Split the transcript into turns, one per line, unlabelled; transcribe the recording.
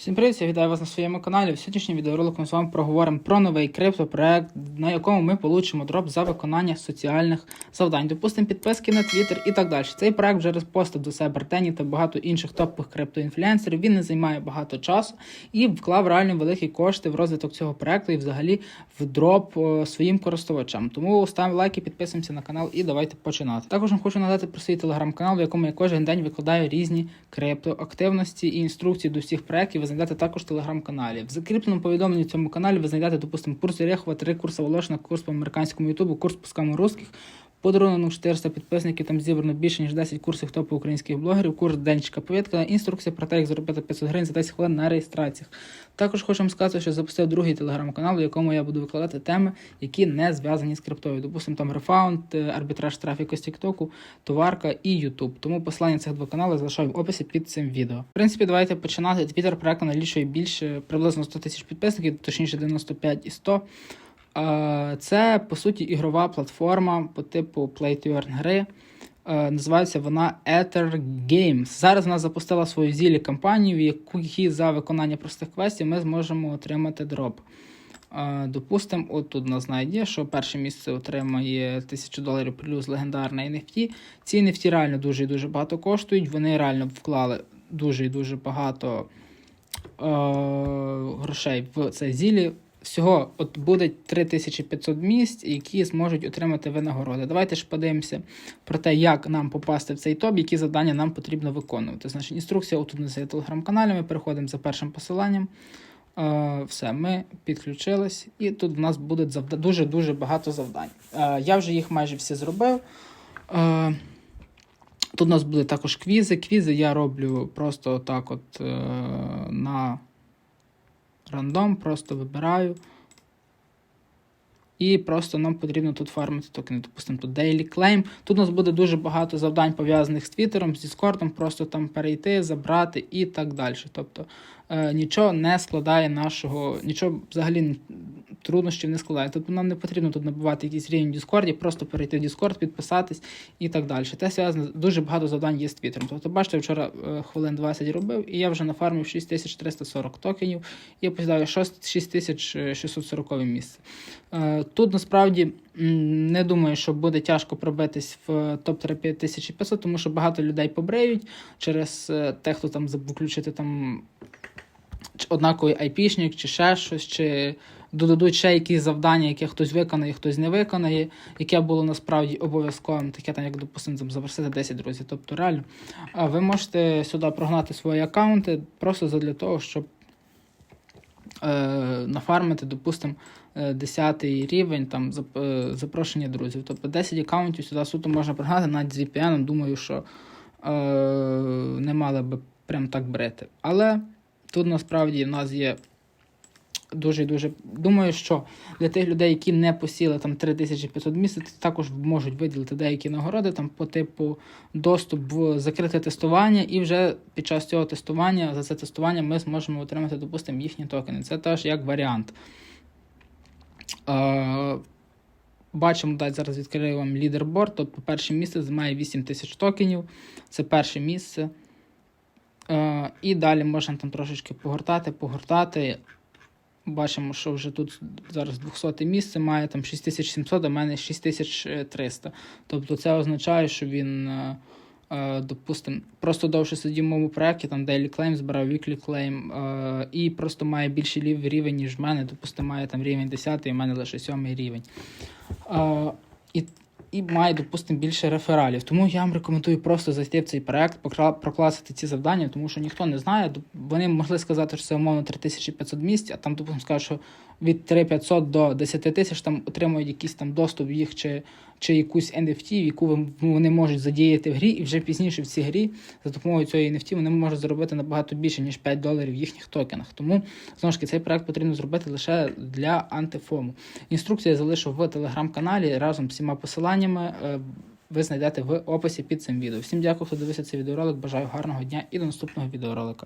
Всім привіт, я вітаю вас на своєму каналі. В сьогоднішньому відеоролику ми з вами проговоримо про новий криптопроект, на якому ми получимо дроп за виконання соціальних завдань. Допустимо, підписки на Twitter і так далі. Цей проект вже розпостив до себе Артені та багато інших топових криптоінфлюенсерів. Він не займає багато часу і вклав реально великі кошти в розвиток цього проекту і взагалі в дроп своїм користувачам. Тому ставимо лайки, підписуємося на канал і давайте починати. Також хочу нагадати про свій телеграм-канал, в якому я кожен день викладаю різні криптоактивності і інструкції до всіх проектів. Знайдете також в телеграм-каналі. В закріпленому повідомленні в цьому каналі ви знайдете, допустимо, курс Орехова, три курси Волошина, курс по американському ютубу, курс по скаму русських. Подарунок 400 підписників, там зібрано більше ніж 10 курсів топу українських блогерів, курс Денчика повідка, інструкція про те, як заробити 500 гривень за 10 хвилин на реєстраціях. Також хочу вам сказати, що запустив другий телеграм-канал, в якому я буду викладати теми, які не зв'язані з криптою. Допустимо, там рефаунд, е, арбітраж трафіку з Тіктоку, товарка і Ютуб. Тому посилання цих двох каналів залишаю в описі під цим відео. В принципі, давайте починати. Твіттер проект налічує більше приблизно 100 тисяч підписників, точніше 95 і 100. Е, Це по суті ігрова платформа по типу Play to Earn гри. Е, Називається вона Ether Games. Зараз вона запустила свою зілі кампанію, в якій за виконання простих квестів ми зможемо отримати дроп. Е, Допустимо, от тут нас знайде, що перше місце отримає 1000 доларів плюс легендарна NFT. Ці NFT реально дуже і дуже багато коштують. Вони реально вклали дуже і дуже багато е, грошей в це зілі. Всього от буде 3500 місць, які зможуть отримати винагороди. Давайте ж подивимося про те, як нам попасти в цей топ, які завдання нам потрібно виконувати. Значить, інструкція отут на цей телеграм-каналі. Ми переходимо за першим посиланням. Е, все, ми підключились, і тут в нас буде дуже-дуже багато завдань. Е, я вже їх майже всі зробив. Е, тут у нас буде також квізи. Квізи я роблю просто так от е, на рандом, просто вибираю. І просто нам потрібно тут фармити токени. Допустимо, тут Daily Claim. Тут у нас буде дуже багато завдань пов'язаних з Твіттером, з Діскордом, просто там перейти, забрати і так далі. Тобто е, нічого не складає нашого, нічого взагалі труднощів не складає. Тобто нам не потрібно тут набувати якийсь рівень в Діскорді, просто перейти в Діскорд, підписатись і так далі. Те зв'язано, дуже багато завдань є з Твіттером. Тобто, бачите, я вчора е, хвилин 20 робив, і я вже нафармив 6340 токенів і посідаю 6640 місце. Е, Тут насправді не думаю, що буде тяжко пробитись в топ 5500, тому що багато людей побреють через е, те, хто там включити там однаковий айпішник, чи ще щось, чи додадуть ще якісь завдання, яке хтось виконає, хтось не виконає, яке було насправді обов'язковим, таке там, як допустимо, запросити 10 друзів. Тобто реально, ви можете сюди прогнати свої аккаунти просто для того, щоб е, нафармити, допустимо, 10 рівень там е, запрошення друзів. Тобто 10 аккаунтів сюди суто можна прогнати навіть з VPN, думаю, що е, не мали би прям так брати. Але тут насправді в нас є дуже і дуже. Думаю, що для тих людей, які не посіли там 3500 місяців, також можуть виділити деякі нагороди там по типу доступ в закрите тестування, і вже під час цього тестування, за це тестування, ми зможемо отримати, допустимо, їхні токени. Це теж як варіант. Е, Бачимо, далі зараз відкрию вам лідерборд. Тобто перше місце займає 8 тисяч токенів. Це перше місце. Е, і далі можна там трошечки погортати, погортати. Бачимо, що вже тут зараз 200 місце має там 6700, а в мене 6300. Тобто це означає, що він, е, е, допустимо, просто довше сидів в моєму проєкті, там Daily Claim збирав, Weekly Claim, е, і просто має більший рівень, ніж в мене. Допустимо, має там рівень 10, і в мене лише 7 рівень. І і має, допустимо, більше рефералів. Тому я вам рекомендую просто зайти в цей проект, прокласити ці завдання, тому що ніхто не знає. Вони могли сказати, що це умовно 3500 місць, а там, допустимо, скажуть, що від 3500 до 10 тисяч там отримують якийсь там доступ їх чи, чи якусь NFT, яку вони можуть задіяти в грі, і вже пізніше в цій грі за допомогою цієї NFT вони можуть заробити набагато більше, ніж 5 доларів в їхніх токенах. Тому знову ж таки цей проект потрібно зробити лише для антифому. Інструкцію я залишу в телеграм-каналі разом з всіма посиланнями. е, Ви знайдете в описі під цим відео. Всім дякую, хто дивився цей відеоролик. Бажаю гарного дня і до наступного відеоролика.